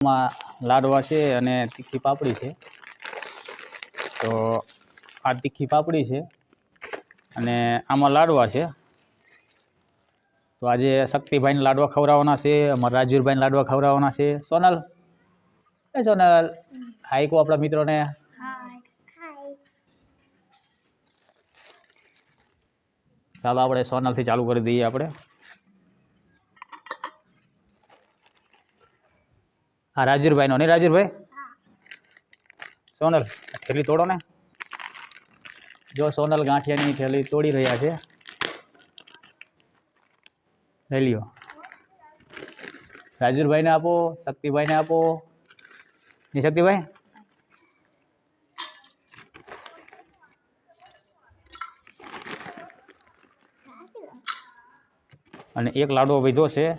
માં લાડવા છે અને તીખી પાપડી છે. તો આ તીખી પાપડી છે અને આમાં લાડવા છે. તો આજે શક્તિભાઈને લાડવા ખવડાવવાના છે, અમારા રાજવીરભાઈને લાડવા ખવડાવવાના છે. સોનલ, એ સોનલ હાઈ કો આપણા મિત્રોને. ચાલો આપણે સોનલથી ચાલુ કરી દઈએ આપણે. હા રાજુરભાઈનો નહીં રાજુરભાઈ સોનલ થેલી તોડો ને. જો સોનલ ગાંઠિયાની થેલી તોડી રહ્યા છે. લઈ લ્યો. રાજુરભાઈને આપો, શક્તિભાઈને આપો. નહીં શક્તિભાઈ? અને એક લાડવો વીધો છે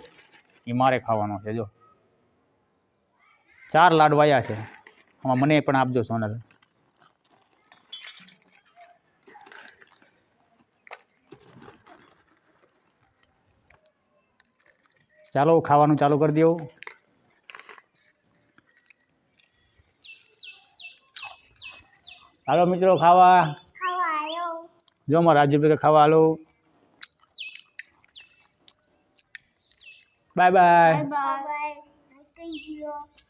એ મારે ખાવાનો છે, જો. ચાર લાડવાયા છે. આમાં મને પણ આપજો સોનલ. ચાલો, ખાવાનું ચાલુ કરી દો. હાલો મિત્રો, ખાવા. જો મારા રાજુભાઈ ખાવા, હાલો. Bye bye.